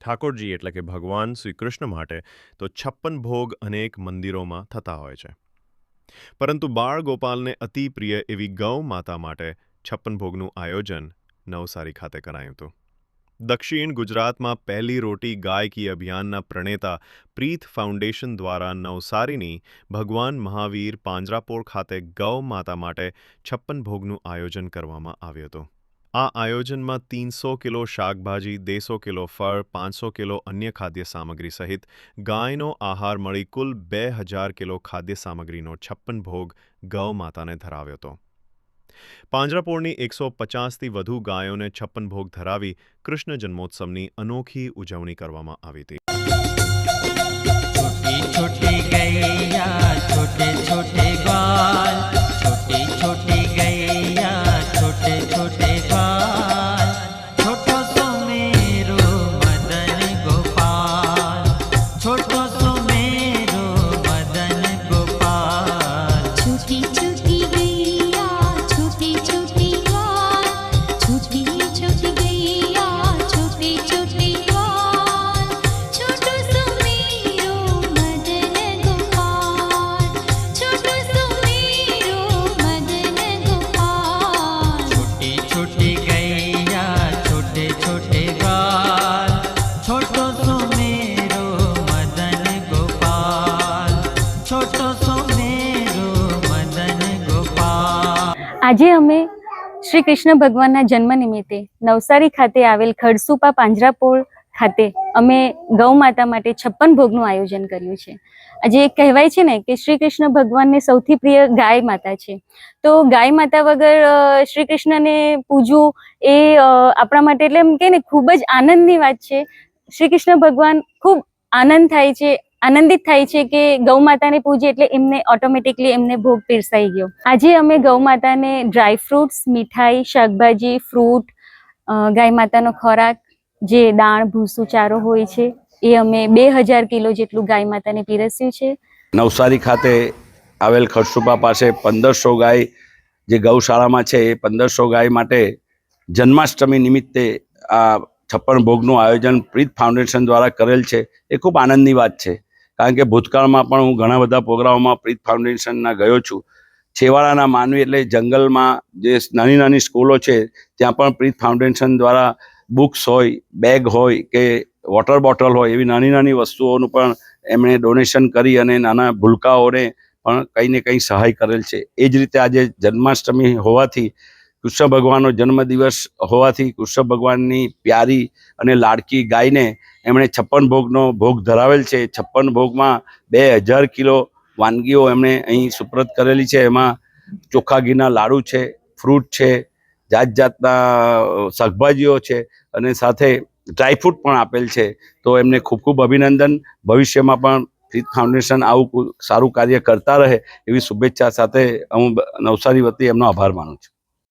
ઠાકોરજી એટલે કે ભગવાન શ્રી કૃષ્ણ માટે તો છપ્પન ભોગ અનેક મંદિરોમાં થતા હોય છે. પરંતુ બાળ ગોપાલને અતિ પ્રિય એવી ગૌ માતા માટે છપ્પન ભોગનું આયોજન નવસારી ખાતે કરાયું હતું. દક્ષિણ ગુજરાતમાં પહેલી રોટી ગાયકી અભિયાનના પ્રણેતા પ્રીત ફાઉન્ડેશન દ્વારા નવસારીની ભગવાન મહાવીર પાંજરાપોળ ખાતે ગૌ માતા માટે છપ્પન ભોગનું આયોજન કરવામાં આવ્યું હતું. આ આયોજનમાં તીનસો કિલો શાકભાજી દેસો કિલો ફળ પાંચસો કિલો અન્ય ખાદ્ય સામગ્રી સહિત ગાયનો આહાર મળી કુલ બે હજાર કિલો ખાદ્ય સામગ્રીનો છપ્પન ભોગ ગૌ માતાને ધરાવ્યો હતો પાંજરાપોળની એકસો પચાસથી વધુ ગાયોને છપ્પન ભોગ ધરાવી કૃષ્ણ જન્મોત્સવની અનોખી ઉજવણી કરવામાં આવી હતી छोटी छोटी गैया छोटे छोटे बाल આજે અમે શ્રી કૃષ્ણ ભગવાનના જન્મ નિમિત્તે નવસારી ખાતે આવેલ ખડસુપા પાંજરાપોળ ખાતે અમે ગૌ માતા માટે છપ્પન ભોગનું આયોજન કર્યું છે. આજે કહેવાય છે ને કે શ્રી કૃષ્ણ ભગવાનને સૌથી પ્રિય ગાય માતા છે. તો ગાય માતા વગર શ્રી કૃષ્ણને પૂજવું એ આપણા માટે એટલે એમ કે ને ખૂબ જ આનંદની વાત છે. શ્રી કૃષ્ણ ભગવાન ખૂબ આનંદ થાય છે. આનંદિત થાય છે કે ગૌ માતાને પૂજે એટલે એમને ઓટોમેટિકલી એમને ભોગ પીરસાઈ ગયો. આજે અમે ગૌ માતાને ડ્રાય ફ્રૂટ્સ મીઠાઈ, શાકભાજી ફ્રૂટ ગાય માતાનો ખોરાક, જે દાણ, ભૂસું, ચારો હોય છે, એ અમે બે હજાર કિલો જેટલું ગાય માતાને પીરસ્યું છે. નવસારી ખાતે આવેલ ખરસુપા પાસે પંદરસો ગાય, જે ગૌશાળામાં છે, એ પંદરસો ગાય માટે જન્માષ્ટમી નિમિત્તે આ છપ્પન ભોગનું આયોજન પ્રીત ફાઉન્ડેશન દ્વારા કરેલ છે. એ ખૂબ આનંદની વાત છે. કારણ કે ભૂતકાળમાં પણ હું ઘણા બધા પ્રોગ્રામોમાં પ્રીત ફાઉન્ડેશનના ગયો છું. છેવાડાના માનવી એટલે જંગલમાં જે નાની નાની સ્કૂલો છે, ત્યાં પણ પ્રીત ફાઉન્ડેશન દ્વારા બુક્સ હોય, બેગ હોય કે વોટર બોટલ હોય એવી નાની નાની વસ્તુઓનું પણ એમણે ડોનેશન કરી અને નાના ભૂલકાઓને પણ કંઈ ને કંઈ સહાય કરેલ છે. એ જ રીતે આજે જન્માષ્ટમી હોવાથી કૃષ્ણ ભગવાનનો જન્મદિવસ હોવાથી કૃષ્ણ ભગવાનની પ્યારી અને લાડકી ગાયને એમણે છપ્પન ભોગનો ભોગ ધરાવેલ છે. છપ્પન ભોગમાં બે હજાર કિલો વાનગીઓ એમણે અહીં સુપ્રત કરેલી છે. એમાં ચોખ્ખા ઘીના લાડુ છે, ફ્રૂટ છે, જાત જાતના શાકભાજીઓ છે અને સાથે ડ્રાયફ્રૂટ પણ આપેલ છે. તો એમને ખૂબ ખૂબ અભિનંદન. ભવિષ્યમાં પણ પ્રીત ફાઉન્ડેશન આવું સારું કાર્ય કરતા રહે એવી શુભેચ્છા સાથે હું નવસારી વતી એમનો આભાર માનું છું.